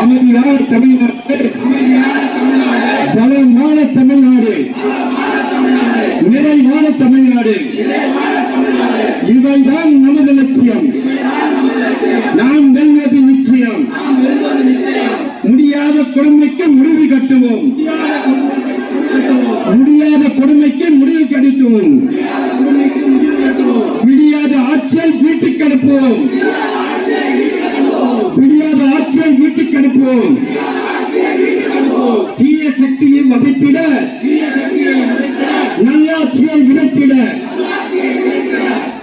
அமைதியான தமிழ்நாடு வளமான தமிழ்நாடு. நிறைவான தமிழ்நாடு. இவைதான் நமது லட்சியம். நாம் வெல்வது நிச்சயம். முடியாத கொடுமைக்கு முடிவு கட்டுவோம். முடியாத கொடுமைக்கு முடிவு கட்டுவோம். விடியாத ஆட்சியை வீட்டுக்கு அனுப்புவோம். விடியாத ஆட்சியை வீட்டுக்கு அனுப்புவோம். தீய சக்தியை வதைத்திட நல்லாட்சியை விதைத்திட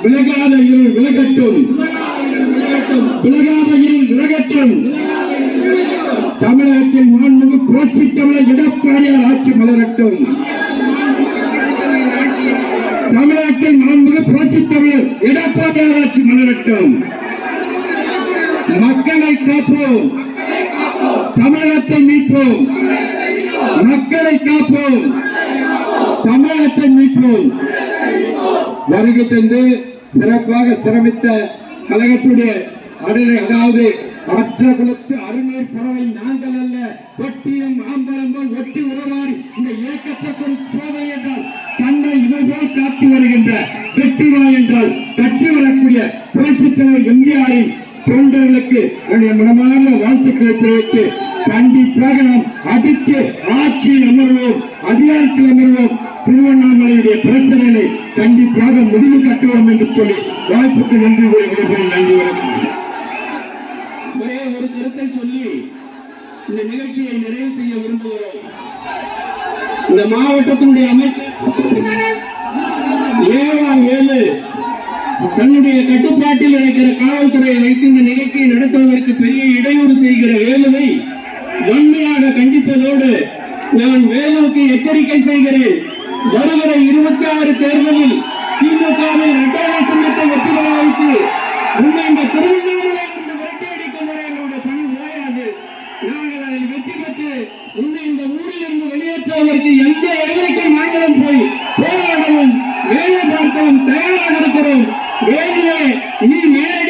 விலகாத இருள் விலகட்டும். விலகாத இருள் விலகட்டும். தமிழகத்தின் மாண்புமிகு புரட்சி தமிழர் எடப்பாடியார் ஆட்சி மலரட்டும். தமிழகத்தின் மாண்புமிகு புரட்சி தமிழர் எடப்பாடியார் ஆட்சி மலரட்டும். மக்களை காப்போம். தமிழகத்தை மீட்போம். மக்களை காப்போம். தமிழகத்தை மீட்போம். வருகை தந்து சிறப்பாக சிரமித்த கழகத்துடைய அடலை அதாவது அற்ற குலத்து அருநீர் பறவை நாங்கள் அல்ல ஒட்டியும் ஆம்பலம் போல் ஒட்டி உறவாடி இந்த இயக்கத்திற்கு ஒரு சோதனை என்றால் தன்னை இவர்கள் காத்து வருகின்ற வெற்றிவா என்றால் கட்டி வரக்கூடிய புரட்சித் தலைவர் எம்ஜிஆரின் தொண்டர்களுக்கு என்னுடைய மனமார்ந்த வாழ்த்துக்களை தெரிவித்து கண்டிப்பாக நாம் அடுத்து ஆட்சியில் அமர்வோம் அதிகாரத்தில் அமர்வோம். திருவண்ணாமலையுடைய பிரச்சனைகளை கண்டிப்பாக முடிவு கட்டுவோம் என்று சொல்லி வாய்ப்புக்கு நன்றி கூறி விடைபெறும் நன்றி வணக்கம். ஒரே ஒரு கருத்தை சொல்லி இந்த நிகழ்ச்சியை நிறைவு செய்ய விரும்புகிறோம். இந்த மாவட்டத்தினுடைய அமைச்சர் ஏழாம் ஏழு தன்னுடைய கட்டுப்பாட்டில் இருக்கிற காவல்துறையை வைத்து இந்த நிகழ்ச்சியை நடத்துவதற்கு பெரிய இடையூறு செய்கிற வேலுவை வன்மையாக கண்டிப்பதோடு நான் வேலுவுக்கு எச்சரிக்கை செய்கிறேன். வருகிற இருபத்தி ஆறு தேர்தலில் திமுகவின் இரட்டை சின்னத்தை வெற்றி பெற வைத்து உன்னை இந்த திருவண்ணாமலை இருந்து விரட்டி அடிக்கும் வரை எங்களுடைய பணி ஓயாது. நாங்கள் அதில் வெற்றி பெற்று உன்னை இந்த ஊரில் இருந்து வெளியேற்றுவதற்கு எந்த எல்லை వేదిలో ఈ మేడ